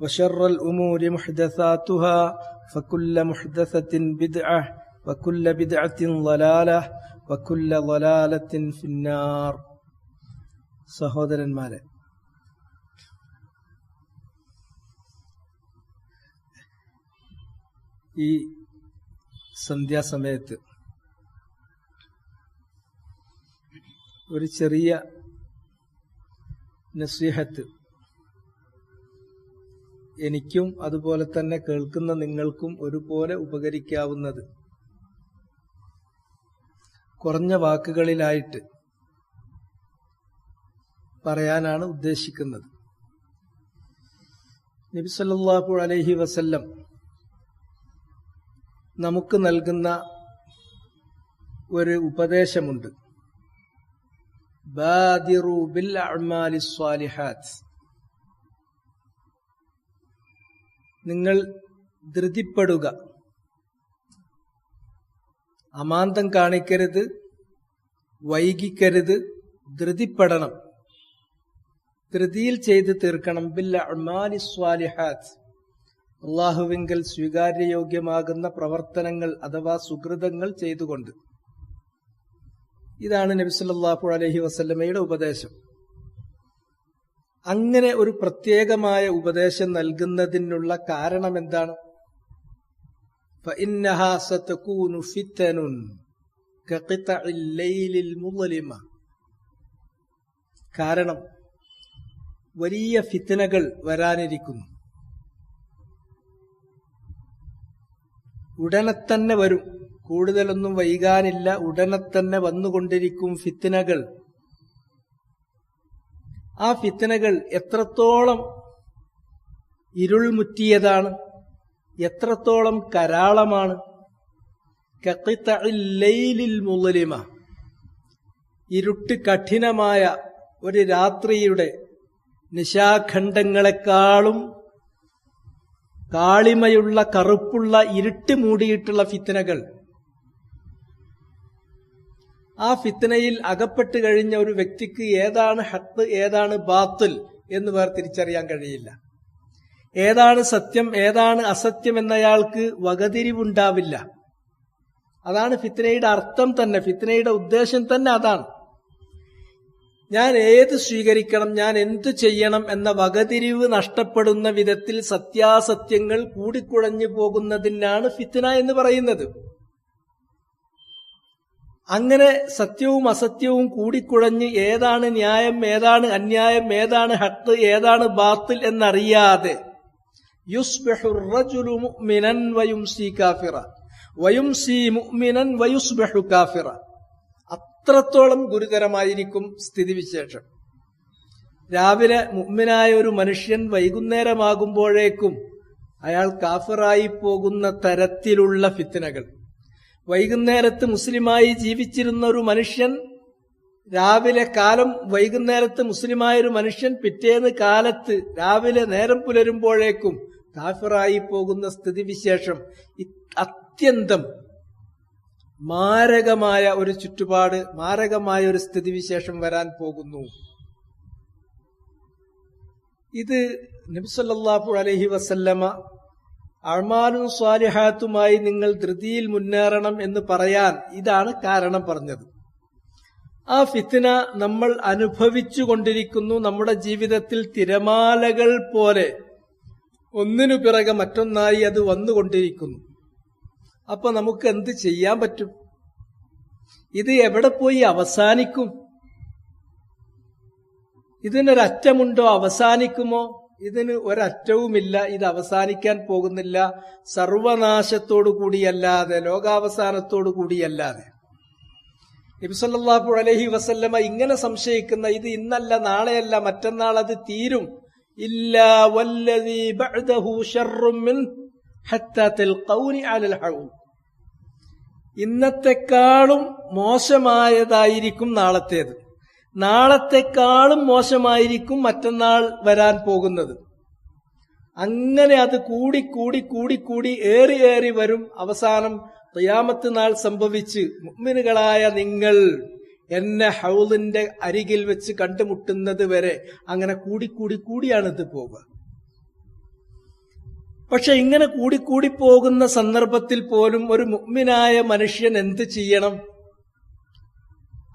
وشر الأمور محدثاتها فكل محدثة بدعة وكل بدعة ضلالة وكل ضلالة في النار സഹോദരന്മാരെ ഈ സന്ധ്യാസമയത്ത് ഒരു ചെറിയ നസീഹത്ത് എനിക്കും അതുപോലെ തന്നെ കേൾക്കുന്ന നിങ്ങൾക്കും ഒരുപോലെ ഉപകരിക്കാവുന്നത്. കുറഞ്ഞ വാക്കുകളിലായിട്ട് പറയാനാണ് ഉദ്ദേശിക്കുന്നത്. നബിസല്ലാഹു അലഹി വസല്ലം നമുക്ക് നൽകുന്ന ഒരു ഉപദേശമുണ്ട്. ബാദിറു ബിൽ അമാലി സ്വാലിഹാത്ത് നിങ്ങൾ ധൃതിപ്പെടുക. അമാന്തം കാണിക്കരുത് വൈകിക്കരുത് ധൃതിപ്പെടണം. ധൃതിയിൽ ചെയ്ത് തീർക്കണം. ബില്ല അമാലി സ്വാലിഹാത്ത്. അള്ളാഹുവിങ്കൽ സ്വീകാര്യയോഗ്യമാകുന്ന പ്രവർത്തനങ്ങൾ അഥവാ സുഹൃതങ്ങൾ ചെയ്തുകൊണ്ട്. ഇതാണ് നബിസുല്ലാഹു അലഹി വസല്ലമയുടെ ഉപദേശം. അങ്ങനെ ഒരു പ്രത്യേകമായ ഉപദേശം നൽകുന്നതിനുള്ള കാരണം എന്താണ് കാരണം വലിയ ഫിത്തനകൾ വരാനിരിക്കുന്നു. ഉടനെ തന്നെ വരും. കൂടുതലൊന്നും വൈകാനില്ല. ഉടനെ തന്നെ വന്നുകൊണ്ടിരിക്കും ഫിത്തനകൾ. ആ ഫിത്തനകൾ എത്രത്തോളം ഇരുൾ ഇരുൾമുറ്റിയതാണ് എത്രത്തോളം കരാളമാണ്. മുതലിമ ഇരുട്ട് കഠിനമായ ഒരു രാത്രിയുടെ നിശാഖണ്ഡങ്ങളെക്കാളും കാളിമയുള്ള കറുപ്പുള്ള ഇരുട്ട് മൂടിയിട്ടുള്ള ഫിത്തനകൾ ആ ഫിത്തനയിൽ അകപ്പെട്ട് കഴിഞ്ഞ ഒരു വ്യക്തിക്ക് ഏതാണ് ഹത്ത് ഏതാണ് ബാത്തിൽ എന്ന് വേർതിരിച്ചറിയാൻ കഴിയില്ല. ഏതാണ് സത്യം ഏതാണ് അസത്യം എന്നയാൾക്ക് വകതിരിവുണ്ടാവില്ല. അതാണ് ഫിത്തനയുടെ അർത്ഥം തന്നെ ഫിത്തനയുടെ ഉദ്ദേശം തന്നെ അതാണ്. ഞാൻ ഏത് സ്വീകരിക്കണം ഞാൻ എന്തു ചെയ്യണം എന്ന വകതിരിവ് നഷ്ടപ്പെടുന്ന വിധത്തിൽ സത്യാസത്യങ്ങൾ കൂടിക്കുഴഞ്ഞു പോകുന്നതിനാണ് ഫിത്തന എന്ന് പറയുന്നത്. അങ്ങനെ സത്യവും അസത്യവും കൂടിക്കുഴഞ്ഞ് ഏതാണ് ന്യായം ഏതാണ് അന്യായം ഏതാണ് ഹക്ക് ഏതാണ് ബാത്തിൽ എന്നറിയാതെ അത്രത്തോളം ഗുരുതരമായിരിക്കും സ്ഥിതിവിശേഷം. രാവിലെ മുഗ്മിനായ ഒരു മനുഷ്യൻ വൈകുന്നേരമാകുമ്പോഴേക്കും അയാൾ കാഫിറായി പോകുന്ന തരത്തിലുള്ള ഫിത്തനകൾ വൈകുന്നേരത്ത് മുസ്ലിമായി ജീവിച്ചിരുന്ന ഒരു മനുഷ്യൻ രാവിലെ കാലം വൈകുന്നേരത്ത് മുസ്ലിമായൊരു മനുഷ്യൻ പിറ്റേന്ന് കാലത്ത് രാവിലെ നേരം പുലരുമ്പോഴേക്കും കാഫിറായി പോകുന്ന സ്ഥിതിവിശേഷം അത്യന്തം മാരകമായ ഒരു ചുറ്റുപാട് മാരകമായ ഒരു സ്ഥിതിവിശേഷം വരാൻ പോകുന്നു. ഇത് നബ്സല്ലാഹു അലഹി വസല്ലമ അഴ്മാനും സ്വാലിഹാത്തുമായി നിങ്ങൾ ധൃതിയിൽ മുന്നേറണം എന്ന് പറയാൻ ഇതാണ് കാരണം പറഞ്ഞത്. ആ ഫിത്തിന നമ്മൾ അനുഭവിച്ചു കൊണ്ടിരിക്കുന്നു നമ്മുടെ ജീവിതത്തിൽ തിരമാലകൾ പോലെ. ഒന്നിനു പിറകെ മറ്റൊന്നായി അത് വന്നുകൊണ്ടിരിക്കുന്നു. അപ്പൊ നമുക്ക് എന്ത് ചെയ്യാൻ പറ്റും? ഇത് എവിടെ പോയി അവസാനിക്കും? ഇതിനൊരറ്റമുണ്ടോ അവസാനിക്കുമോ? ഇതിന് ഒരറ്റവുമില്ല ഇത് അവസാനിക്കാൻ പോകുന്നില്ല. സർവനാശത്തോടു കൂടിയല്ലാതെ ലോകാവസാനത്തോടു കൂടിയല്ലാതെ. നബിസല്ലാഹു അലഹി വസല്ലമ ഇങ്ങനെ സംശയിക്കുന്ന ഇത് ഇന്നല്ല നാളെയല്ല മറ്റന്നാൾ അത് തീരും. ഇല്ല ഇന്നത്തെക്കാളും മോശമായതായിരിക്കും നാളത്തേത്. നാളത്തെക്കാളും മോശമായിരിക്കും മറ്റന്നാൾ വരാൻ പോകുന്നത്. അങ്ങനെ അത് കൂടി കൂടി കൂടി കൂടി ഏറി ഏറി വരും അവസാനം തയ്യാമത്ത് നാൾ സംഭവിച്ച് മുഅ്മിനുകളായ നിങ്ങൾ എന്നെ ഹൗലിന്റെ അരികിൽ വെച്ച് കണ്ടുമുട്ടുന്നത് വരെ അങ്ങനെ കൂടിക്കൂടി കൂടിയാണ് ഇത് പോവുക. പക്ഷെ ഇങ്ങനെ കൂടിക്കൂടി പോകുന്ന സന്ദർഭത്തിൽ പോലും ഒരു മുഗ്മിനായ മനുഷ്യൻ എന്ത് ചെയ്യണം?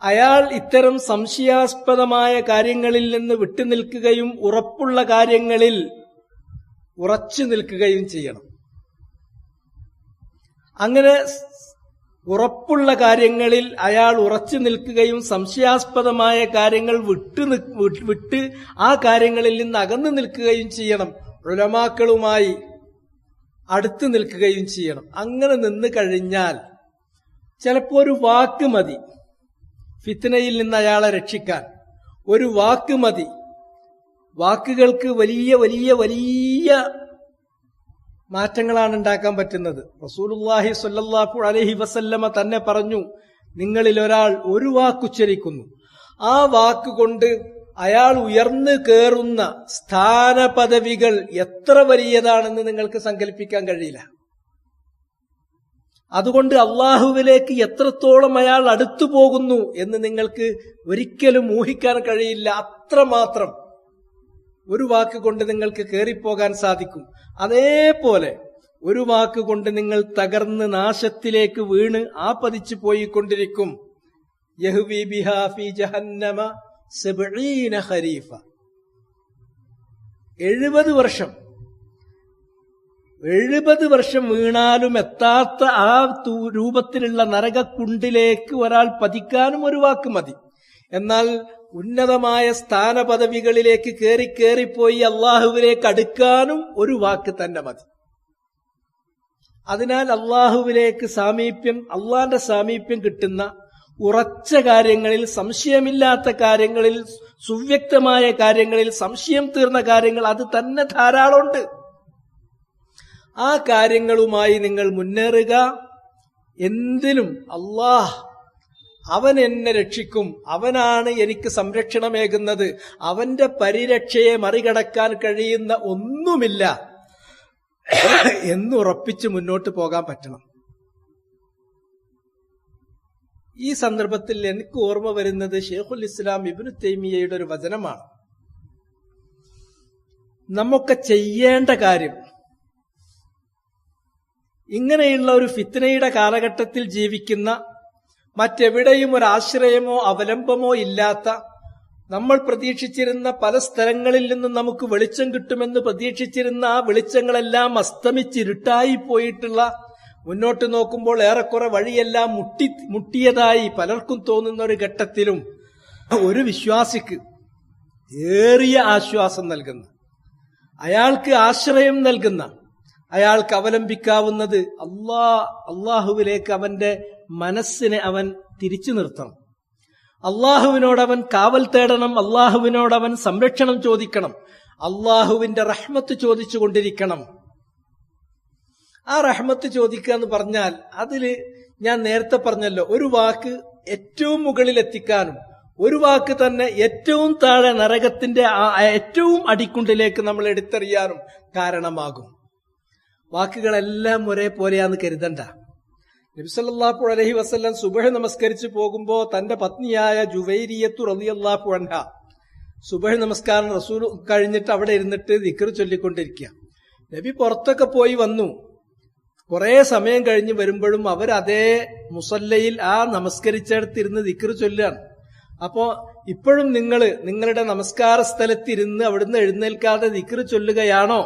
അയാൾ ഇത്തരം സംശയാസ്പദമായ കാര്യങ്ങളിൽ നിന്ന് വിട്ടുനിൽക്കുകയും ഉറപ്പുള്ള കാര്യങ്ങളിൽ ഉറച്ചു നിൽക്കുകയും ചെയ്യണം. അങ്ങനെ ഉറപ്പുള്ള കാര്യങ്ങളിൽ അയാൾ ഉറച്ചു നിൽക്കുകയും സംശയാസ്പദമായ കാര്യങ്ങൾ വിട്ടു വിട്ട് ആ കാര്യങ്ങളിൽ നിന്ന് അകന്നു നിൽക്കുകയും ചെയ്യണം. ഉലമാക്കളുമായി അടുത്തു നിൽക്കുകയും ചെയ്യണം. അങ്ങനെ നിന്ന് കഴിഞ്ഞാൽ ചിലപ്പോൾ ഒരു വാക്ക് മതി. ഫിത്തനയിൽ നിന്ന് അയാളെ രക്ഷിക്കാൻ. ഒരു വാക്ക് മതി. വാക്കുകൾക്ക് വലിയ വലിയ വലിയ മാറ്റങ്ങളാണ് ഉണ്ടാക്കാൻ പറ്റുന്നത്. റസൂലുല്ലാഹി സ്വല്ലല്ലാഹു അലൈഹി വസല്ലമ തന്നെ പറഞ്ഞു നിങ്ങളിൽ ഒരാൾ ഒരു വാക്കുച്ചരിക്കുന്നു ആ വാക്കുകൊണ്ട് അയാൾ ഉയർന്നു കയറുന്ന സ്ഥാനപദവികൾ എത്ര വലിയതാണെന്ന് നിങ്ങൾക്ക് സങ്കല്പിക്കാൻ കഴിയില്ല. അതുകൊണ്ട് അള്ളാഹുവിലേക്ക് എത്രത്തോളം അയാൾ അടുത്തു പോകുന്നു എന്ന് നിങ്ങൾക്ക് ഒരിക്കലും ഊഹിക്കാൻ കഴിയില്ല. അത്രമാത്രം ഒരു വാക്ക് കൊണ്ട് നിങ്ങൾക്ക് കയറിപ്പോകാൻ സാധിക്കും. അതേപോലെ ഒരു വാക്ക് കൊണ്ട് നിങ്ങൾ തകർന്ന് നാശത്തിലേക്ക് വീണ് ആപതിച്ചു പോയിക്കൊണ്ടിരിക്കും. യഹ്വി ബിഹാ ഫീ ജഹന്നമ ഖരീഫ. എഴുപത് വർഷം എഴുപത് വർഷം വീണാലും എത്താത്ത ആ രൂപത്തിലുള്ള നരകക്കുണ്ടിലേക്ക് ഒരാൾ പതിക്കാനും ഒരു വാക്ക് മതി. എന്നാൽ ഉന്നതമായ സ്ഥാനപദവികളിലേക്ക് കയറി കയറിപ്പോയി അള്ളാഹുവിലേക്ക് അടുക്കാനും ഒരു വാക്ക് തന്നെ മതി. അതിനാൽ അള്ളാഹുവിലേക്ക് സാമീപ്യം അള്ളാന്റെ സാമീപ്യം കിട്ടുന്ന ഉറച്ച കാര്യങ്ങളിൽ സംശയമില്ലാത്ത കാര്യങ്ങളിൽ സുവ്യക്തമായ കാര്യങ്ങളിൽ സംശയം തീർന്ന കാര്യങ്ങൾ അത് തന്നെ ധാരാളമുണ്ട്. ആ കാര്യങ്ങളുമായി നിങ്ങൾ മുന്നേറുക. എന്തിനും അള്ളാഹ് അവൻ എന്നെ രക്ഷിക്കും. അവനാണ് എനിക്ക് സംരക്ഷണമേകുന്നത്. അവന്റെ പരിരക്ഷയെ മറികടക്കാൻ കഴിയുന്ന ഒന്നുമില്ല. എന്നുറപ്പിച്ച് മുന്നോട്ട് പോകാൻ പറ്റണം. ഈ സന്ദർഭത്തിൽ എനിക്ക് ഓർമ്മ വരുന്നത് ഷെയ്ഖുൽ ഇസ്ലാം ഇബിനു തൈമിയയുടെ ഒരു വചനമാണ്. നമുക്ക് ചെയ്യേണ്ട കാര്യം ഇങ്ങനെയുള്ള ഒരു ഫിത്തനയുടെ കാലഘട്ടത്തിൽ ജീവിക്കുന്ന മറ്റെവിടെയും ഒരു ആശ്രയമോ അവലംബമോ ഇല്ലാത്ത നമ്മൾ പ്രതീക്ഷിച്ചിരുന്ന പല സ്ഥലങ്ങളിൽ നിന്നും നമുക്ക് വെളിച്ചം കിട്ടുമെന്ന് പ്രതീക്ഷിച്ചിരുന്ന ആ വെളിച്ചങ്ങളെല്ലാം അസ്തമിച്ചിരുട്ടായി പോയിട്ടുള്ള മുന്നോട്ട് നോക്കുമ്പോൾ ഏറെക്കുറെ വഴിയെല്ലാം മുട്ടി മുട്ടിയതായി പലർക്കും തോന്നുന്ന ഒരു ഘട്ടത്തിലും ഒരു വിശ്വാസിക്ക് ഏറിയ ആശ്വാസം നൽകുന്ന അയാൾക്ക് ആശ്രയം നൽകുന്ന അയാൾക്ക് അവലംബിക്കാവുന്നത് അള്ളാ അള്ളാഹുവിലേക്ക് അവന്റെ മനസ്സിനെ അവൻ തിരിച്ചു നിർത്തണം. അള്ളാഹുവിനോടവൻ കാവൽ തേടണം അള്ളാഹുവിനോടവൻ സംരക്ഷണം ചോദിക്കണം അള്ളാഹുവിന്റെ റഹ്മത്ത് ചോദിച്ചു കൊണ്ടിരിക്കണം ആ റഹ്മത്ത് ചോദിക്കുക എന്ന് പറഞ്ഞാൽ അതിൽ ഞാൻ നേരത്തെ പറഞ്ഞല്ലോ ഒരു വാക്ക് ഏറ്റവും മുകളിൽ എത്തിക്കാനും ഒരു വാക്ക് തന്നെ ഏറ്റവും താഴെ നരകത്തിന്റെ ഏറ്റവും അടിക്കുണ്ടിലേക്ക് നമ്മൾ എടുത്തെറിയാനും കാരണമാകും. വാക്കുകളെല്ലാം ഒരേപോലെയാന്ന് കരുതണ്ട. നബിസല്ലാപ്പു അലഹി വസ്ല്ലാം സുബഹ നമസ്കരിച്ചു പോകുമ്പോ തന്റെ പത്നിയായ ജുവൈരിയത്തു റലിയല്ലാഹു അൻഹ. സുബഹ് നമസ്കാരം റസൂൽ കഴിഞ്ഞിട്ട് അവിടെ ഇരുന്നിട്ട് ദിക്കർ ചൊല്ലിക്കൊണ്ടിരിക്കുക നബി പുറത്തൊക്കെ പോയി വന്നു. കുറെ സമയം കഴിഞ്ഞ് വരുമ്പോഴും അവർ അതേ മുസല്ലയിൽ ആ നമസ്കരിച്ചെടുത്തിരുന്ന് ദിക്കർ ചൊല്ലുകയാണ്. അപ്പോ ഇപ്പോഴും നിങ്ങൾ നിങ്ങളുടെ നമസ്കാര സ്ഥലത്തിരുന്ന് അവിടുന്ന് എഴുന്നേൽക്കാതെ ദിക്കർ ചൊല്ലുകയാണോ?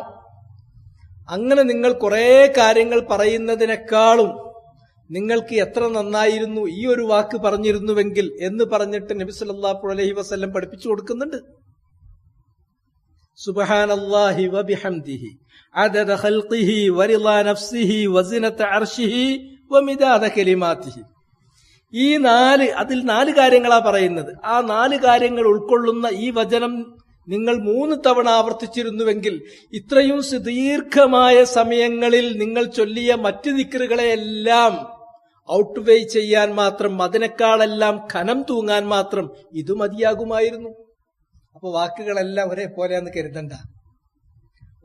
അങ്ങനെ നിങ്ങൾ കുറേ കാര്യങ്ങൾ പറയുന്നതിനേക്കാളും നിങ്ങൾക്ക് എത്ര നന്നായിരുന്നു ഈ ഒരു വാക്ക് പറഞ്ഞിരുന്നുവെങ്കിൽ എന്ന് പറഞ്ഞിട്ട് നബി സല്ലല്ലാഹു അലൈഹി വസല്ലം പഠിപ്പിച്ചു കൊടുക്കുന്നുണ്ട്. വബിഹംദിഹി ഈ നാല് അതിൽ നാല് കാര്യങ്ങളാ പറയുന്നത്. ആ നാല് കാര്യങ്ങൾ ഉൾക്കൊള്ളുന്ന ഈ വചനം നിങ്ങൾ മൂന്ന് തവണ ആവർത്തിച്ചിരുന്നുവെങ്കിൽ ഇത്രയും സുദീർഘമായ സമയങ്ങളിൽ നിങ്ങൾ ചൊല്ലിയ മറ്റു ദിക്കറുകളെയെല്ലാം ഔട്ട് വേ ചെയ്യാൻ മാത്രം അതിനേക്കാളെല്ലാം ഖനം തൂങ്ങാൻ മാത്രം ഇത് മതിയാകുമായിരുന്നു. അപ്പൊ വാക്കുകളെല്ലാം ഒരേപോലെയാന്ന് കരുതണ്ട.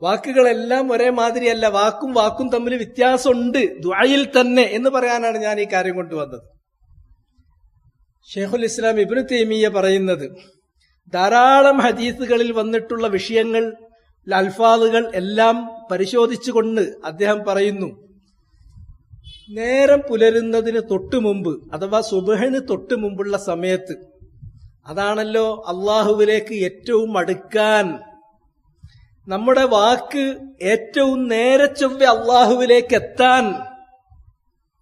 വാക്കുകളെല്ലാം ഒരേ മാതിരിയല്ല വാക്കും വാക്കും തമ്മിൽ വ്യത്യാസമുണ്ട്. ദ്വായിൽ തന്നെ എന്ന് പറയാനാണ് ഞാൻ ഈ കാര്യം കൊണ്ടുവന്നത്. ഷെയ്ഖുൽ ഇസ്ലാം ഇബ്നു തേമിയ പറയുന്നത് ധാരാളം ഹദീസുകളിൽ വന്നിട്ടുള്ള വിഷയങ്ങൾ അൽഫാദുകൾ എല്ലാം പരിശോധിച്ചുകൊണ്ട് അദ്ദേഹം പറയുന്നു നേരം പുലരുന്നതിന് തൊട്ടു മുമ്പ് അഥവാ സുബഹന് തൊട്ടു മുമ്പുള്ള സമയത്ത് അതാണല്ലോ അള്ളാഹുവിലേക്ക് ഏറ്റവും അടുക്കാൻ നമ്മുടെ വാക്ക് ഏറ്റവും നേരെ ചൊവ്വ അള്ളാഹുവിലേക്ക് എത്താൻ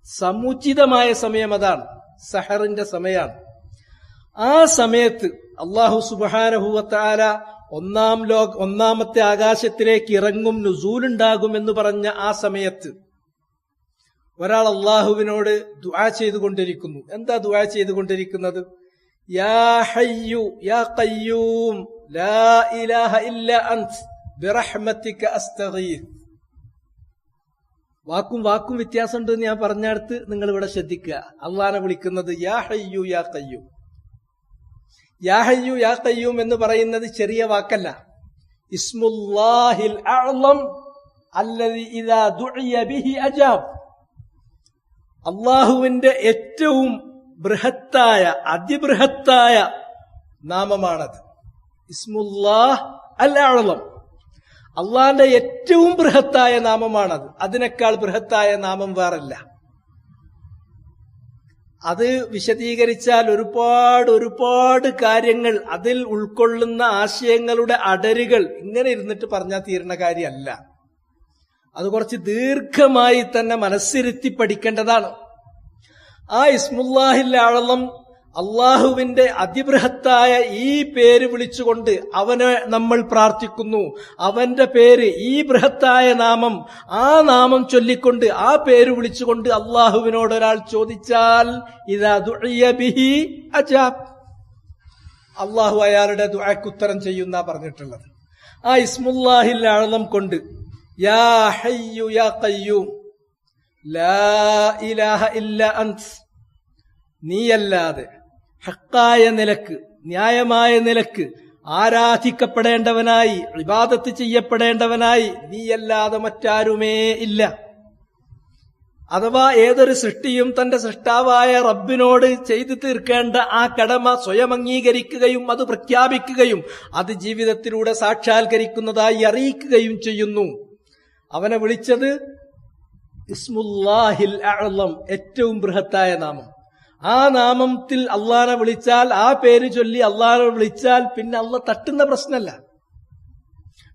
സമുചിതമായ സമയം അതാണ് സഹറിന്റെ സമയമാണ്. ആ സമയത്ത് അള്ളാഹു സുബാനഹുവത്താല ഒന്നാം ലോക ഒന്നാമത്തെ ആകാശത്തിലേക്ക് ഇറങ്ങും നുസൂലുണ്ടാകും എന്ന് പറഞ്ഞ ആ സമയത്ത് ഒരാൾ അള്ളാഹുവിനോട് ദുആ ചെയ്തുകൊണ്ടിരിക്കുന്നു. എന്താ ദുആ ചെയ്തുകൊണ്ടിരിക്കുന്നത്? യാ ഹയ്യു യാ ലാ ഇലാഹ ഇല്ല അൻത് വാക്കും വാക്കും വ്യത്യാസമുണ്ട് എന്ന് ഞാൻ പറഞ്ഞടുത്ത് നിങ്ങൾ ഇവിടെ ശ്രദ്ധിക്കുക. അള്ളാനെ വിളിക്കുന്നത് യാ ഹയ്യു യാ കയ്യൂം യാ ഹയ്യു യാ കയ്യൂം എന്ന് പറയുന്നത് ചെറിയ വാക്കല്ല. ഇസ്മുല്ലാഹിൽ അജാബ്. അള്ളാഹുവിന്റെ ഏറ്റവും ബൃഹത്തായ അതിബൃഹത്തായ നാമമാണത്. ഇസ്മുല്ലാഹ് അൽ അഅ്ളം അള്ളാന്റെ ഏറ്റവും ബൃഹത്തായ നാമമാണത്. അതിനേക്കാൾ ബൃഹത്തായ നാമം വേറല്ല. അത് വിശദീകരിച്ചാൽ ഒരുപാട് ഒരുപാട് കാര്യങ്ങൾ അതിൽ ഉൾക്കൊള്ളുന്ന ആശയങ്ങളുടെ അടരുകൾ ഇങ്ങനെ ഇരുന്നിട്ട് പറഞ്ഞാൽ തീരുന്ന കാര്യമല്ല. അത് കുറച്ച് ദീർഘമായി തന്നെ മനസ്സിരുത്തി പഠിക്കേണ്ടതാണ്. ആ ഇസ്മുല്ലാഹിൽ ആഴളം അള്ളാഹുവിന്റെ അതിബൃഹത്തായ ഈ പേര് വിളിച്ചുകൊണ്ട് അവനെ നമ്മൾ പ്രാർത്ഥിക്കുന്നു. അവന്റെ പേര് ഈ ബൃഹത്തായ നാമം ആ നാമം ചൊല്ലിക്കൊണ്ട് ആ പേര് വിളിച്ചുകൊണ്ട് അള്ളാഹുവിനോട് ഒരാൾ ചോദിച്ചാൽ ഇതാ ബിഹി അജാബ്. അള്ളാഹു അയാളുടെ ദുആക്കുത്തരം ചെയ്യുന്ന പറഞ്ഞിട്ടുള്ളത്. ആ ഇസ്മുല്ലാഹിൽ ആഴം കൊണ്ട് യാ ഹയ്യു യാ ലാ ഇലാഹ ഇല്ല നീയല്ലാതെ ഹക്കായ നിലയ്ക്ക് ന്യായമായ നിലയ്ക്ക് ആരാധിക്കപ്പെടേണ്ടവനായി വിവാദത്ത് ചെയ്യപ്പെടേണ്ടവനായി നീയല്ലാതെ മറ്റാരുമേ ഇല്ല. അഥവാ ഏതൊരു സൃഷ്ടിയും തന്റെ സൃഷ്ടാവായ റബ്ബിനോട് ചെയ്തു തീർക്കേണ്ട ആ കടമ സ്വയം അംഗീകരിക്കുകയും അത് പ്രഖ്യാപിക്കുകയും അത് ജീവിതത്തിലൂടെ സാക്ഷാത്കരിക്കുന്നതായി അറിയിക്കുകയും ചെയ്യുന്നു. അവനെ വിളിച്ചത് ഇസ്മുല്ലാഹിൽ ഏറ്റവും ബൃഹത്തായ നാമം. ആ നാമത്തിൽ അള്ളാനെ വിളിച്ചാൽ ആ പേര് ചൊല്ലി അള്ളാനെ വിളിച്ചാൽ പിന്നെ അള്ള തട്ടുന്ന പ്രശ്നമല്ല.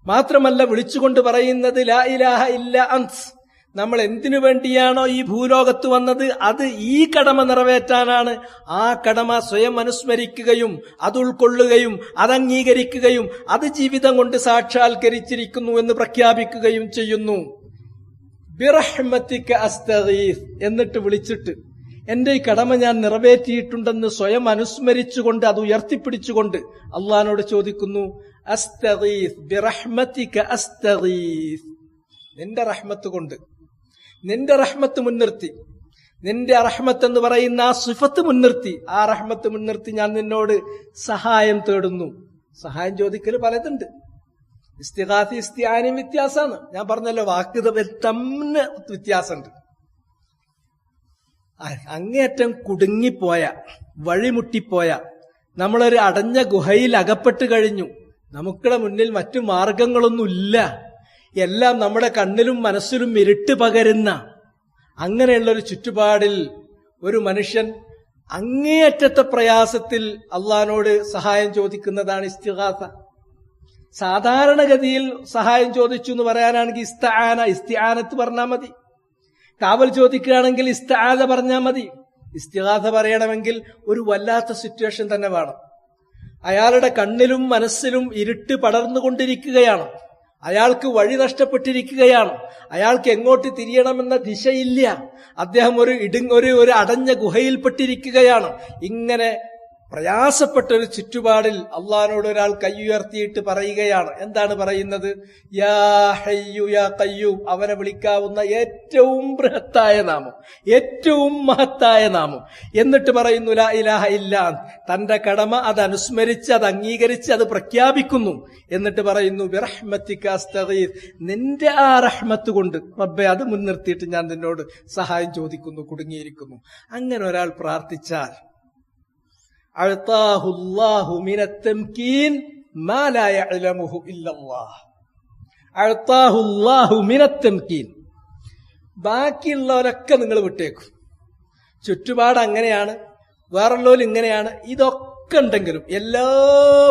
മാത്രമല്ല വിളിച്ചുകൊണ്ട് പറയുന്നത് ലാ ഇലാഹ ഇല്ല അൻസ്. നമ്മൾ എന്തിനു വേണ്ടിയാണോ ഈ ഭൂലോകത്ത് വന്നത്? അത് ഈ കടമ നിറവേറ്റാനാണ്. ആ കടമ സ്വയം അനുസ്മരിക്കുകയും അത് ഉൾക്കൊള്ളുകയും അത് അംഗീകരിക്കുകയും അത് ജീവിതം കൊണ്ട് സാക്ഷാത്കരിച്ചിരിക്കുന്നു എന്ന് പ്രഖ്യാപിക്കുകയും ചെയ്യുന്നു. എന്നിട്ട് വിളിച്ചിട്ട് എന്റെ ഈ കടമ ഞാൻ നിറവേറ്റിയിട്ടുണ്ടെന്ന് സ്വയം അനുസ്മരിച്ചുകൊണ്ട് അത് ഉയർത്തിപ്പിടിച്ചുകൊണ്ട് അള്ളഹാനോട് ചോദിക്കുന്നു നിന്റെ റഹ്മത്ത് കൊണ്ട്. നിന്റെ റഹ്മത്ത് മുൻനിർത്തി. നിന്റെ റഹ്മത്ത് എന്ന് പറയുന്ന ആ സിഫത്ത് മുൻനിർത്തി. ആ റഹ്മത്ത് മുൻനിർത്തി ഞാൻ നിന്നോട് സഹായം തേടുന്നു. സഹായം ചോദിക്കൽ പലതുണ്ട്. ഇസ്തിഹാത്തി ഇസ്തിയാനും വ്യത്യാസമാണ്. ഞാൻ പറഞ്ഞല്ലോ വാക്ക് വ്യത്യാസമുണ്ട്. അങ്ങേയറ്റം കുടുങ്ങിപ്പോയ വഴിമുട്ടിപ്പോയ നമ്മളൊരു അടഞ്ഞ ഗുഹയിൽ അകപ്പെട്ട് കഴിഞ്ഞു. നമുക്കുടെ മുന്നിൽ മറ്റു മാർഗങ്ങളൊന്നുമില്ല. എല്ലാം നമ്മുടെ കണ്ണിലും മനസ്സിലും ഇരുട്ട് പകരുന്ന അങ്ങനെയുള്ളൊരു ചുറ്റുപാടിൽ ഒരു മനുഷ്യൻ അങ്ങേയറ്റത്തെ പ്രയാസത്തിൽ അള്ളഹാനോട് സഹായം ചോദിക്കുന്നതാണ് ഇസ്തിഹാസ സാധാരണഗതിയിൽ സഹായം ചോദിച്ചു എന്ന് പറയാനാണെങ്കിൽ ഇസ്താന ഇസ്തിയാനത്ത് പറഞ്ഞാൽ മതി. കാവൽ ചോദിക്കുകയാണെങ്കിൽ ഇസ്താദ പറഞ്ഞാൽ മതി. ഇസ്തിഹാസ പറയണമെങ്കിൽ ഒരു വല്ലാത്ത സിറ്റുവേഷൻ തന്നെ വേണം. അയാളുടെ കണ്ണിലും മനസ്സിലും ഇരുട്ട് പടർന്നുകൊണ്ടിരിക്കുകയാണ്. അയാൾക്ക് വഴി നഷ്ടപ്പെട്ടിരിക്കുകയാണ്. അയാൾക്ക് എങ്ങോട്ട് തിരിയണമെന്ന ദിശയില്ല. അദ്ദേഹം ഒരു ഇടുങ്ങൊരു ഒരു ഒരു അടഞ്ഞ ഗുഹയിൽപ്പെട്ടിരിക്കുകയാണ്. ഇങ്ങനെ പ്രയാസപ്പെട്ട ഒരു ചുറ്റുപാടിൽ അള്ളഹാനോട് ഒരാൾ കൈയുയർത്തിയിട്ട് പറയുകയാണ്. എന്താണ് പറയുന്നത്? യാ ഹയ്യു യാ അവനെ വിളിക്കാവുന്ന ഏറ്റവും ബൃഹത്തായ നാമം ഏറ്റവും മഹത്തായ നാമം. എന്നിട്ട് പറയുന്നു ലാ ഇലാഹ തന്റെ കടമ അത് അനുസ്മരിച്ച് അത് അംഗീകരിച്ച് അത് പ്രഖ്യാപിക്കുന്നു. എന്നിട്ട് പറയുന്നു നിന്റെ ആ റഹ്മത്ത് കൊണ്ട് റബ്ബെ അത് മുൻനിർത്തിയിട്ട് ഞാൻ നിന്നോട് സഹായം ചോദിക്കുന്നു കുടുങ്ങിയിരിക്കുന്നു. അങ്ങനെ ഒരാൾ പ്രാർത്ഥിച്ചാൽ ബാക്കിയുള്ളവരൊക്കെ നിങ്ങൾ വിട്ടേക്കും. ചുറ്റുപാട് അങ്ങനെയാണ് വേറുള്ളവർ ഇങ്ങനെയാണ് ഇതൊക്കെ ഉണ്ടെങ്കിലും എല്ലാ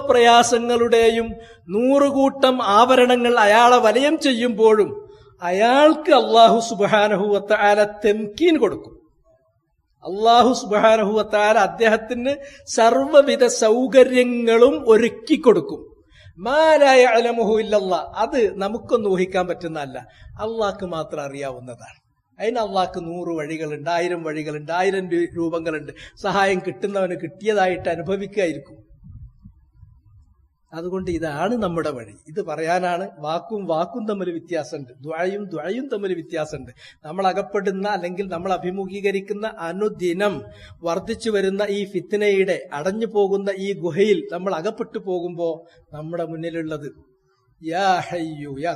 പ്രയാസങ്ങളുടെയും നൂറുകൂട്ടം ആവരണങ്ങൾ അയാളെ വലയം ചെയ്യുമ്പോഴും അയാൾക്ക് അള്ളാഹു സുബാനഹുവത്ത ആല തെംകീൻ കൊടുക്കും. അള്ളാഹു സുബാനഹുവത്താൽ അദ്ദേഹത്തിന് സർവവിധ സൗകര്യങ്ങളും ഒരുക്കി കൊടുക്കും. മാലായ അലമുഹു ഇല്ലല്ല. അത് നമുക്കൊന്നും ഊഹിക്കാൻ പറ്റുന്നതല്ല. അള്ളാഹ്ക്ക് മാത്രം അറിയാവുന്നതാണ്. അതിന് അള്ളാഹ്ക്ക് നൂറ് വഴികളുണ്ട് ആയിരം വഴികളുണ്ട് ആയിരം രൂപങ്ങളുണ്ട്. സഹായം കിട്ടുന്നവന് കിട്ടിയതായിട്ട് അനുഭവിക്കായിരിക്കും. അതുകൊണ്ട് ഇതാണ് നമ്മുടെ വഴി. ഇത് പറയാനാണ് വാക്കും വാക്കും തമ്മിൽ വ്യത്യാസമുണ്ട്. ദ്വായും ദ്വായും തമ്മിൽ വ്യത്യാസമുണ്ട്. നമ്മൾ അകപ്പെടുന്ന അല്ലെങ്കിൽ നമ്മൾ അഭിമുഖീകരിക്കുന്ന അനുദിനം വർദ്ധിച്ചു വരുന്ന ഈ ഫിത്തിനയുടെ അടഞ്ഞു പോകുന്ന ഈ ഗുഹയിൽ നമ്മൾ അകപ്പെട്ടു പോകുമ്പോ നമ്മുടെ മുന്നിലുള്ളത് യാ ഹയ്യു യാ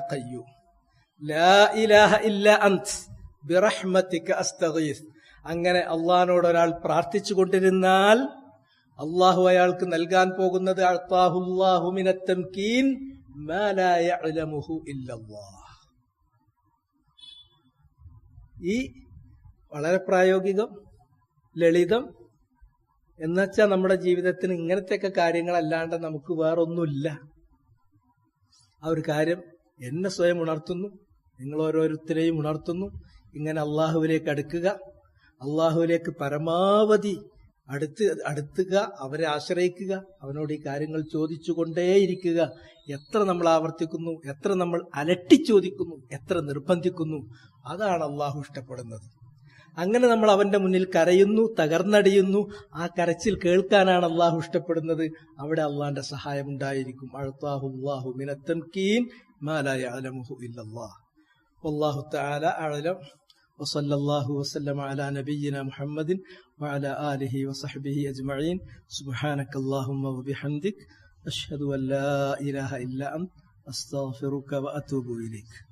ലാ ഇലാഹ ഇല്ല അസ്തഗീസ്. അങ്ങനെ അള്ളഹാനോട് ഒരാൾ പ്രാർത്ഥിച്ചു കൊണ്ടിരുന്നാൽ അള്ളാഹു അയാൾക്ക് നൽകാൻ പോകുന്നത് ഈ വളരെ പ്രായോഗികം ലളിതം എന്നുവെച്ചാൽ നമ്മുടെ ജീവിതത്തിന് ഇങ്ങനത്തെയൊക്കെ കാര്യങ്ങളല്ലാണ്ട് നമുക്ക് വേറൊന്നുമില്ല. ആ ഒരു കാര്യം എന്നെ സ്വയം ഉണർത്തുന്നു. നിങ്ങൾ ഓരോരുത്തരെയും ഉണർത്തുന്നു. ഇങ്ങനെ അള്ളാഹുവിലേക്ക് അടുക്കുക. അള്ളാഹുവിലേക്ക് പരമാവധി അടുത്ത് അടുത്തുക അവരെ ആശ്രയിക്കുക അവനോട് ഈ കാര്യങ്ങൾ ചോദിച്ചുകൊണ്ടേയിരിക്കുക എത്ര നമ്മൾ ആവർത്തിക്കുന്നു എത്ര നമ്മൾ അലട്ടി ചോദിക്കുന്നു എത്ര നിർബന്ധിക്കുന്നു അതാണ് അള്ളാഹു ഇഷ്ടപ്പെടുന്നത് അങ്ങനെ നമ്മൾ അവന്റെ മുന്നിൽ കരയുന്നു തകർന്നടിയുന്നു ആ കരച്ചിൽ കേൾക്കാനാണ് അള്ളാഹു ഇഷ്ടപ്പെടുന്നത് അവിടെ അള്ളാന്റെ സഹായം ഉണ്ടായിരിക്കും അഴുത്താഹുല്ലാഹു മിനത്തംകീൻ മാലായ അലമുഹു ഇല്ലല്ലാഹ് والله تعالى أعلم وصلى الله وسلم على نبينا محمد وعلى آله وصحبه أجمعين. سبحانك اللهم وبحمدك أشهد أن لا إله إلا أنت أستغفرك وأتوب إليك.